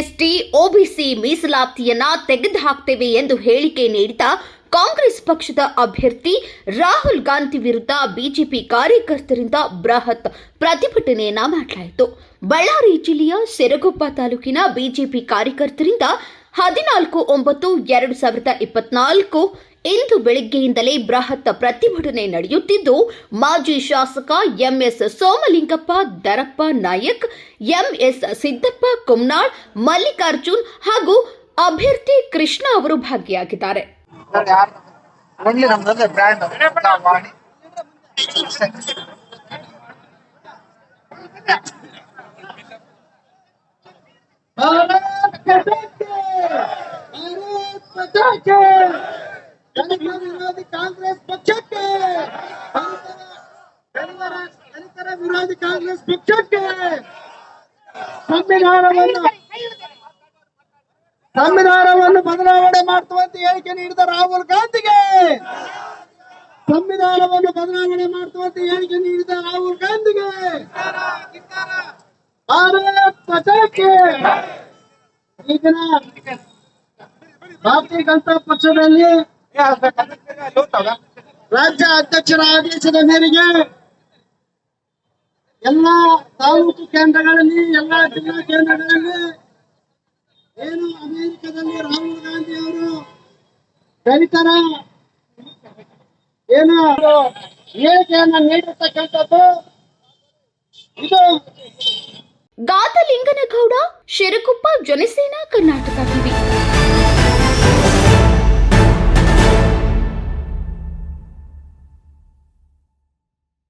ST OBC ಮೀಸಲಾತಿಯನ್ನ ತೆಗೆದುಹಾಕ್ತೇವೆ ಎಂದು ಹೇಳಿಕೆ ನೀಡಿದ ಕಾಂಗ್ರೆಸ್ ಪಕ್ಷದ ಅಭ್ಯರ್ಥಿ ರಾಹುಲ್ ಗಾಂಧಿ ವಿರುದ್ಧ ಬಿಜೆಪಿ ಕಾರ್ಯಕರ್ತರಿಂದ ಬೃಹತ್ ಪ್ರತಿಭಟನೆಯನ್ನ ಮಾಡಲಾಯಿತು. ಬಳ್ಳಾರಿ ಜಿಲ್ಲೆಯ ಸೆರಗೊಪ್ಪ ತಾಲೂಕಿನ ಬಿಜೆಪಿ ಕಾರ್ಯಕರ್ತರಿಂದ ಹದಿನಾಲ್ಕು ಒಂಬತ್ತು ಎರಡು ಸಾವಿರದ ಇಪ್ಪತ್ನಾಲ್ಕು ಇಂದು ಬೆಳಿಗ್ಗೆಯಿಂದಲೇ ಬೃಹತ್ ಪ್ರತಿಭಟನೆ ನಡೆಯುತ್ತಿದ್ದು ಮಾಜಿ ಶಾಸಕ ಎಂಎಸ್ ಸೋಮಲಿಂಗಪ್ಪ ದರಪ್ಪ ನಾಯಕ್ ಎಂಎಸ್ ಸಿದ್ದಪ್ಪ ಕುಮ್ನಾಳ್ ಮಲ್ಲಿಕಾರ್ಜುನ್ ಹಾಗೂ ಅಭ್ಯರ್ಥಿ ಕೃಷ್ಣ ಅವರು ಭಾಗಿಯಾಗಿದ್ದಾರೆ. ಓನ್ಲಿ ದಲಿತ ವಿರೋಧಿ ಕಾಂಗ್ರೆಸ್ ಪಕ್ಷಕ್ಕೆ ದಲಿತರ ವಿರೋಧಿ ಕಾಂಗ್ರೆಸ್ ಪಕ್ಷಕ್ಕೆ ಸಂವಿಧಾನವನ್ನು ಸಂವಿಧಾನವನ್ನು ಬದಲಾವಣೆ ಮಾಡುವಂತೆ ಹೇಳಿಕೆ ನೀಡಿದ ರಾಹುಲ್ ಗಾಂಧಿಗೆ, ಸಂವಿಧಾನವನ್ನು ಬದಲಾವಣೆ ಮಾಡುವಂತೆ ಹೇಳಿಕೆ ನೀಡಿದ ರಾಹುಲ್ ಗಾಂಧಿಗೆ, ಭಾರತ್ ಈಗಿನ ಭಾರತೀಯ ಜನತಾ ಪಕ್ಷದಲ್ಲಿ ರಾಜ್ಯ ಅಧ್ಯಕ್ಷರ ಆದೇಶದ ಮೇರೆಗೆ ಎಲ್ಲ ತಾಲೂಕು ಕೇಂದ್ರಗಳಲ್ಲಿ, ಎಲ್ಲ ಜಿಲ್ಲಾ ಕೇಂದ್ರಗಳಲ್ಲಿ ಏನು ಅಮೆರಿಕದಲ್ಲಿ ರಾಹುಲ್ ಗಾಂಧಿ ಅವರು ದಲಿತರ ಏನು ಹೇಳಿಕೆಯನ್ನ ನೀಡಿರ್ತಕ್ಕಂಥದ್ದು ಇದು ಗಾತಲಿಂಗನಗೌಡ ಶಿರಕುಪ್ಪ, ಜನಸೇನಾ, ಕರ್ನಾಟಕ ಟಿವಿ.